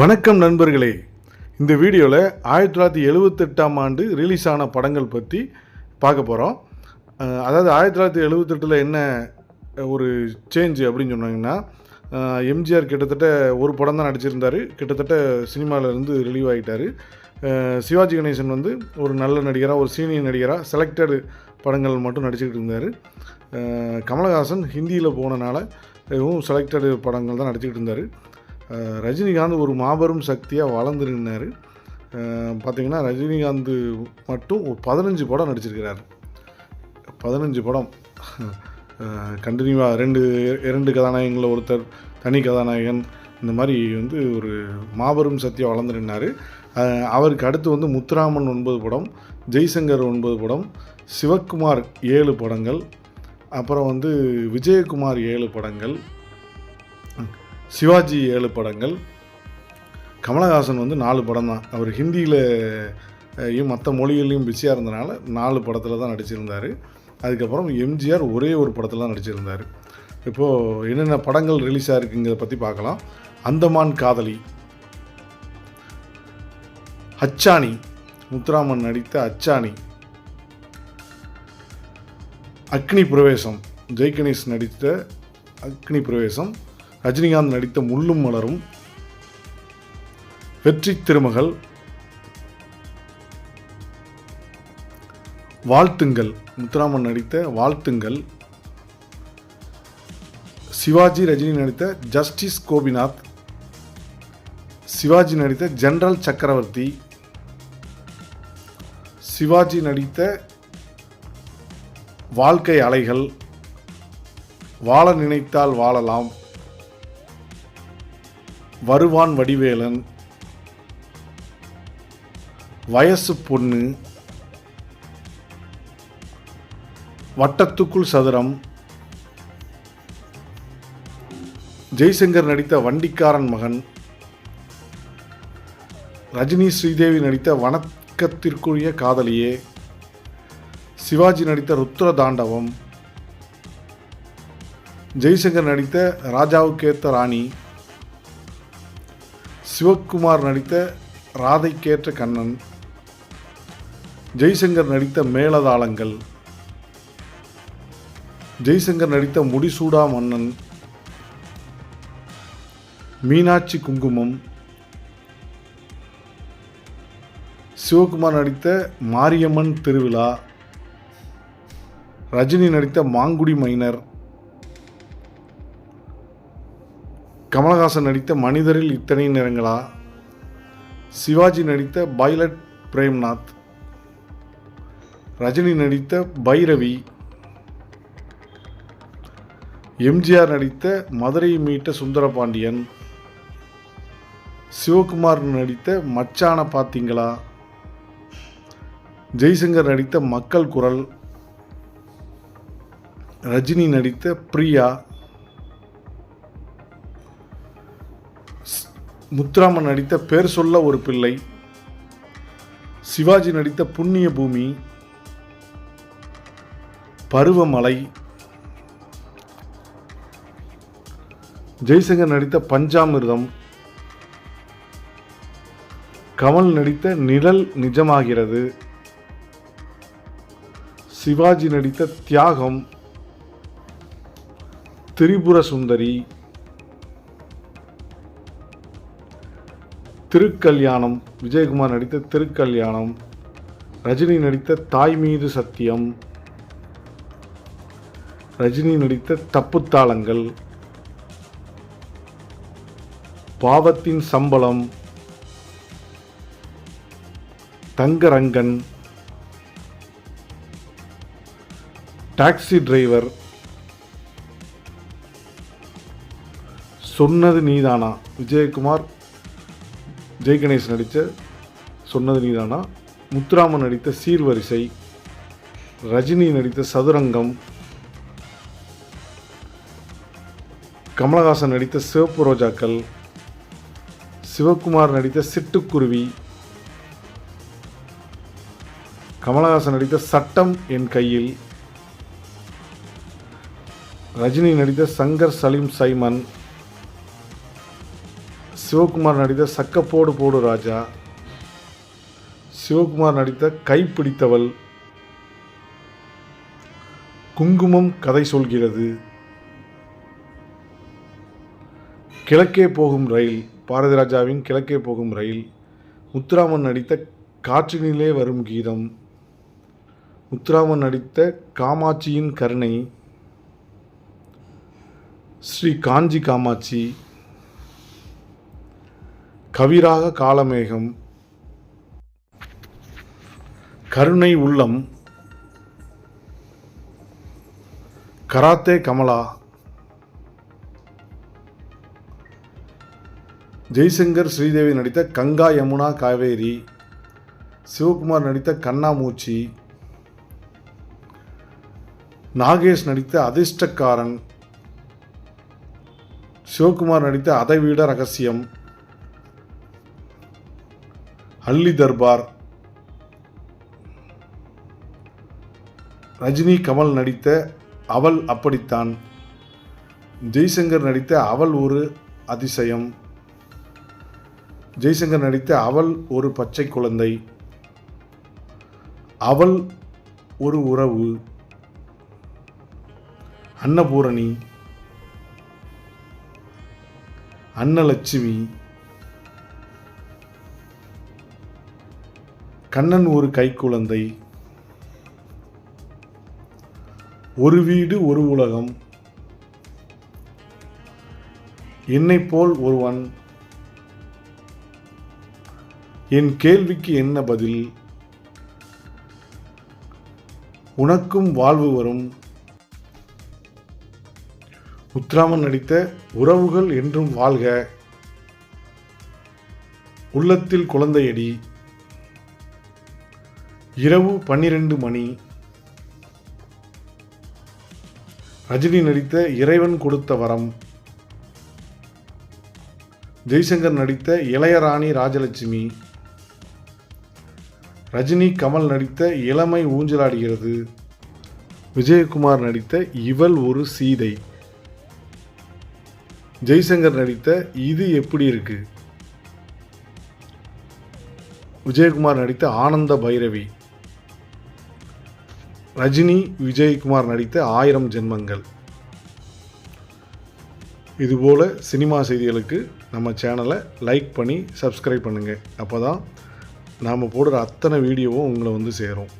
வணக்கம் நண்பர்களே. இந்த வீடியோவில் ஆயிரத்தி தொள்ளாயிரத்தி எழுவத்தெட்டாம் ஆண்டு ரிலீஸ் ஆன படங்கள் பற்றி பார்க்க போகிறோம் அதாவது ஆயிரத்தி தொள்ளாயிரத்தி எழுவத்தெட்டில் என்ன ஒரு சேஞ்ச் அப்படின்னு சொன்னாங்கன்னா எம்ஜிஆர் கிட்டத்தட்ட ஒரு படம் தான் நடிச்சிருந்தார். கிட்டத்தட்ட சினிமாவிலேருந்து ரிலீவ் ஆகிட்டார் சிவாஜி கணேசன் வந்து ஒரு நல்ல நடிகராக ஒரு சீனியர் நடிகராக செலக்டடு படங்கள் மட்டும் நடிச்சுக்கிட்டு இருந்தார். கமலஹாசன் ஹிந்தியில் போனனால வெறும் செலக்டடு படங்கள் தான் நடிச்சுக்கிட்டு இருந்தார். ரஜினிகாந்த் ஒரு மாபெரும் சக்தியாக வளர்ந்து நின்னார். பார்த்திங்கன்னா ரஜினிகாந்த் மட்டும் ஒரு பதினஞ்சு படம் நடிச்சிருக்கிறார். பதினஞ்சு படம். கண்டினியூவாக ரெண்டு இரண்டு கதாநாயகங்களில் ஒருத்தர் தனி கதாநாயகன் இந்த மாதிரி வந்து ஒரு மாபெரும் சக்தியாக வளர்ந்து நின்னார். அவருக்கு அடுத்து வந்து முத்துராமன் ஒன்பது படம் ஜெய்சங்கர் ஒன்பது படம் சிவக்குமார் ஏழு படங்கள் அப்புறம் வந்து விஜயகுமார் ஏழு படங்கள் சிவாஜி ஏழு படங்கள். கமலஹாசன் வந்து நாலு படம் தான் அவர் ஹிந்தியில் மற்ற மொழிகள்லையும் பிஸியாக இருந்தனால நாலு படத்தில் தான் நடிச்சிருந்தார். அதுக்கப்புறம் எம்ஜிஆர் ஒரே ஒரு படத்தில் தான் நடிச்சிருந்தார். இப்போது என்னென்ன படங்கள் ரிலீஸ் ஆகிருக்குங்கிறத பற்றி பார்க்கலாம். அந்தமான் காதலி. அச்சாணி. முத்துராமன் நடித்த அச்சாணி. அக்னி பிரவேசம். ஜெய்கணேஷ் நடித்த அக்னி பிரவேசம். ரஜினிகாந்த் நடித்த முள்ளும் மலரும். வெற்றி திருமகள். வாழ்த்துங்கள். முத்துராமன் நடித்த வாழ்த்துங்கள். சிவாஜி ரஜினி நடித்த ஜஸ்டிஸ் கோபிநாத். சிவாஜி நடித்த ஜெனரல் சக்கரவர்த்தி. சிவாஜி நடித்த வாழ்க்கை அலைகள். வாழ நினைத்தால் வாழலாம். வருவான் வடிவேலன் வயசு பொண்ணு வட்டத்துக்குள் சதுரம் ஜெய்சங்கர் நடித்த வண்டிக்காரன் மகன் ரஜினி ஸ்ரீதேவி நடித்த வணக்கத்திற்குரிய காதலியே சிவாஜி நடித்த ருத்ர தாண்டவம் ஜெய்சங்கர் நடித்த ராஜாவுக்கேத்த ராணி சிவக்குமார் நடித்த ராதைக்கேற்ற கண்ணன் ஜெய்சங்கர் நடித்த மேலதாளங்கள் ஜெய்சங்கர் நடித்த முடிசூடா மன்னன் மீனாட்சி குங்குமம் சிவகுமார் நடித்த மாரியம்மன் திருவிழா ரஜினி நடித்த மாங்குடி மைனர் கமலஹாசன் நடித்த மனிதரில் இத்தனை நிறங்களா சிவாஜி நடித்த பைலட் பிரேம்நாத். ரஜினி நடித்த பைரவி. எம்ஜிஆர் நடித்த மதுரை மீட்ட சுந்தரபாண்டியன். சிவகுமார் நடித்த மச்சான பாத்தீங்களா? ஜெய்சங்கர் நடித்த மக்கள் குரல். ரஜினி நடித்த பிரியா. முத்துராமன் நடித்த பேர் சொல்ல ஒரு பிள்ளை சிவாஜி நடித்த புண்ணிய பூமி பருவமலை ஜெய்சங்கர் நடித்த பஞ்சாமிர்தம் கமல் நடித்த நிழல் நிஜமாகிறது சிவாஜி நடித்த தியாகம் திரிபுர சுந்தரி திருக்கல்யாணம். விஜயகுமார் நடித்த திருக்கல்யாணம். ரஜினி நடித்த தாய் மீது சத்தியம். ரஜினி நடித்த தப்புத்தாளங்கள். பாவத்தின் சம்பளம். தங்கரங்கன். Taxi driver. சொன்னது நீதானா? விஜயகுமார் ஜெய் கணேஷ் நடித்த சொன்னது நீதானா? முத்துராமன் நடித்த சீர்வரிசை ரஜினி நடித்த சதுரங்கம் கமலஹாசன் நடித்த சிவப்பு ரோஜாக்கள் சிவகுமார் நடித்த சிட்டுக்குருவி கமலஹாசன் நடித்த சட்டம் என் கையில் ரஜினி நடித்த சங்கர் சலீம் சைமன் சிவகுமார் நடித்த சக்கப்போடு போடு ராஜா. சிவகுமார் நடித்த கைப்பிடித்தவள். குங்குமம் கதை சொல்கிறது. கிழக்கே போகும் ரயில் பாரதி ராஜாவின் கிழக்கே போகும் ரயில். முத்துராமன் நடித்த காற்றினிலே வரும் கீதம். முத்துராமன் நடித்த காமாட்சியின் கருணை. ஸ்ரீ காஞ்சி காமாட்சி. கவிராக காலமேகம். கருணை உள்ளம். கராத்தே கமலா. ஜெய்சங்கர் ஸ்ரீதேவி நடித்த கங்கா யமுனா காவேரி. சிவகுமார் நடித்த கண்ணாமூச்சி. நாகேஷ் நடித்த அதிர்ஷ்டக்காரன். சிவகுமார் நடித்த அதைவிட ரகசியம். அல்லி தர்பார். ரஜினி கமல் நடித்த அவள் அப்படித்தான். ஜெய்சங்கர் நடித்த அவள் ஒரு அதிசயம். ஜெய்சங்கர் நடித்த அவள் ஒரு பச்சை குழந்தை. அவள் ஒரு உறவு. அன்னபூரணி. அன்னலட்சுமி. கண்ணன் ஒரு கைக்குழந்தை. ஒரு வீடு ஒரு உலகம். என்னைப் போல் ஒருவன். என் கேள்விக்கு என்ன பதில்? உனக்கும் வாழ்வு வரும். முத்துராமன் நடித்த உறவுகள் என்றும் வாழ்க. உள்ளத்தில் குழந்தையடி. இரவு பன்னிரண்டு மணி. ரஜினி நடித்த இறைவன் கொடுத்த வரம். ஜெய்சங்கர் நடித்த இளையராணி ராஜலட்சுமி. ரஜினி கமல் நடித்த இளமை ஊஞ்சலாடுகிறது. விஜயகுமார் நடித்த இவள் ஒரு சீதை. ஜெய்சங்கர் நடித்த இது எப்படி இருக்கு? விஜயகுமார் நடித்த ஆனந்த பைரவி. ரஜினி விஜயகுமார் நடித்த ஆயிரம் ஜென்மங்கள். இதுபோல் சினிமா செய்திகளுக்கு நம்ம சேனலை லைக் பண்ணி சப்ஸ்கிரைப் பண்ணுங்கள் அப்போ தான் நாம் போடுற அத்தனை வீடியோவும் உங்களை வந்து சேரும்.